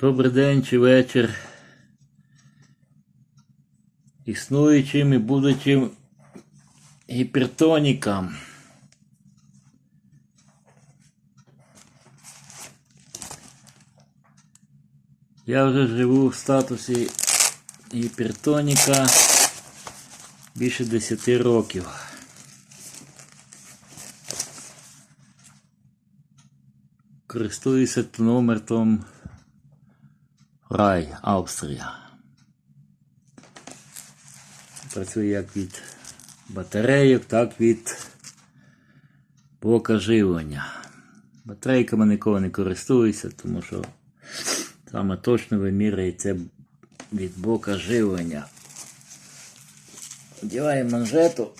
Добрий день чи вечір. Існуючим і будучим гіпертонікам. Я вже живу в статусі гіпертоніка більше 10 років. Користуюся тонометом Рай, Австрія. Працює як від батарейок, так від блока живлення. Батарейками ніколи не користуюся, тому що саме точно вимірюється від блока живлення. Одіваємо манжету.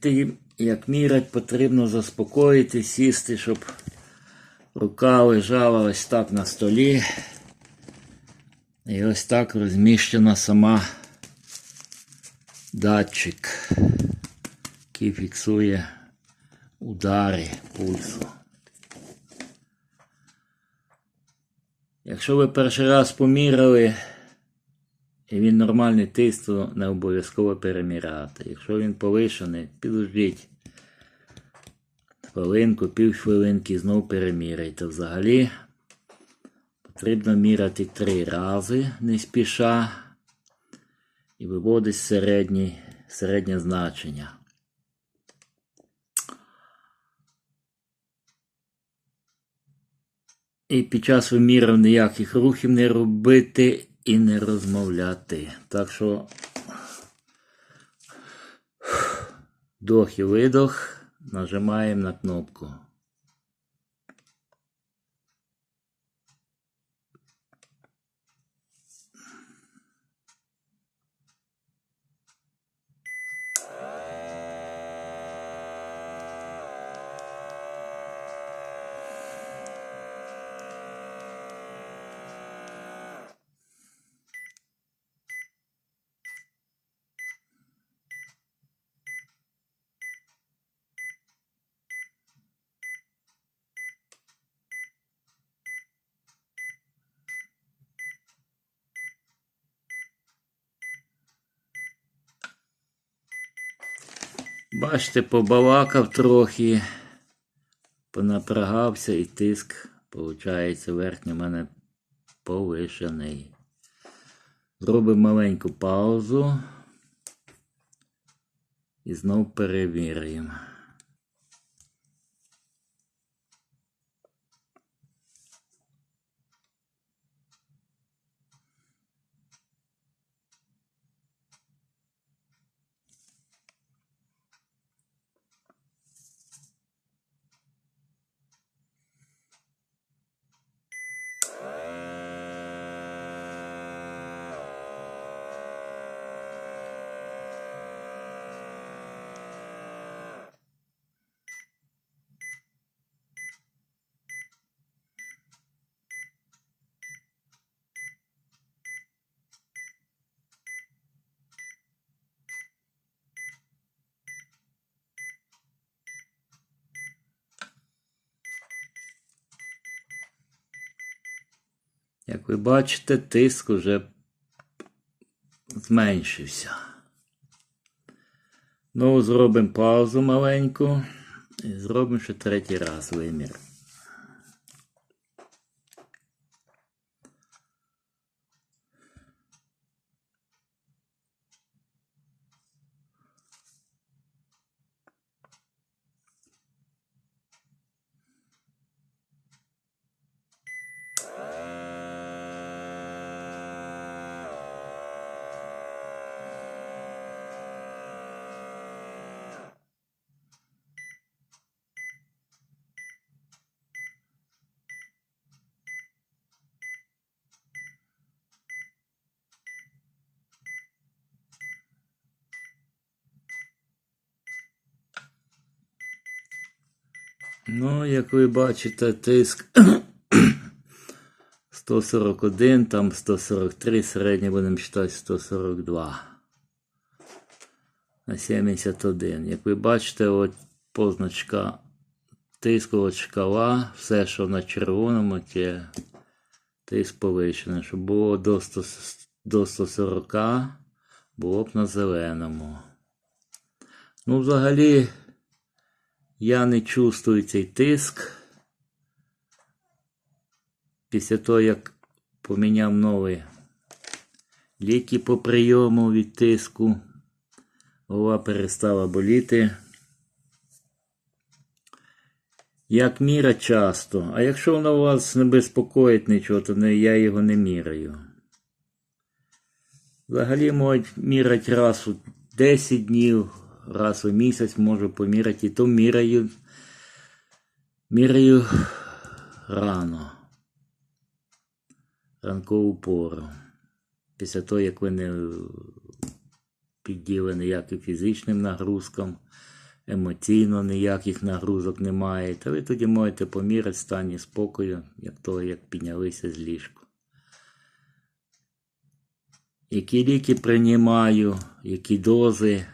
Тим, як мірять, потрібно заспокоїти, сісти, щоб рука лежала ось так на столі. І ось так розміщена сама датчик, який фіксує удари пульсу. Якщо ви перший раз поміряли, і він нормальний тиск, то не обов'язково переміряти. Якщо він повишений, підождіть хвилинку, півхвилинки, знов переміряйте. Взагалі потрібно міряти три рази, не спіша, і виводить середнє, середнє значення. І під час вимірів ніяких рухів не робити і не розмовляти. Так що вдох і видох нажимаємо на кнопку. Бачите, побалакав трохи, понапрягався і тиск, виходить, верхній у мене повишений. Зробимо маленьку паузу і знову перевірюємо. Як ви бачите, тиск уже зменшився. Знову зробимо паузу маленьку і зробимо ще третій раз вимір. Ну, як ви бачите, тиск 141, там 143, середнє будемо читати 142. На 71. Як ви бачите, от позначка тискова шкала, все, що на червоному, це тиск повищений. Щоб було до, 100, до 140, було б на зеленому. Ну, взагалі, я не чувствую цей тиск. Після того, як поміняв нові ліки по прийому від тиску, голова перестала боліти. Як міра часто. А якщо воно вас не безпокоїть нічого, то не, я його не міряю. Взагалі можуть міряти раз у 10 днів, раз у місяць можу поміряти, і то міряю, міряю рано. Ранкову пору. Після того, як ви не підділи ніяким фізичним нагрузкам, емоційно ніяких нагрузок немає, то ви тоді можете поміряти стані спокою, як того, як піднялися з ліжку. Які ліки приймаю, які дози,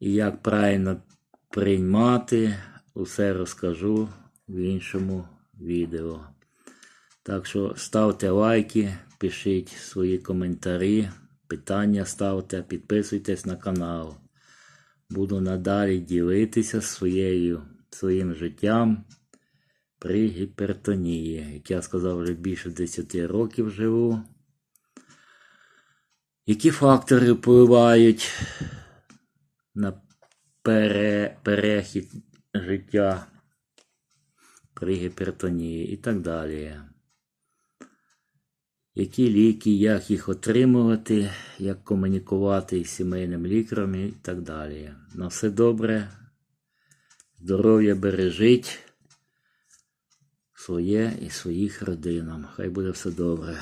і як правильно приймати, усе розкажу в іншому відео. Так що ставте лайки, пишіть свої коментарі, питання ставте, підписуйтесь на канал. Буду надалі ділитися своєю, своїм життям при гіпертонії. Як я сказав, вже більше 10 років живу. Які фактори впливають на пере, перехід життя при гіпертонії і так далі? Які ліки, як їх отримувати, як комунікувати із сімейним лікарем і так далі. На все добре, здоров'я бережіть своє і своїх родинам. Хай буде все добре.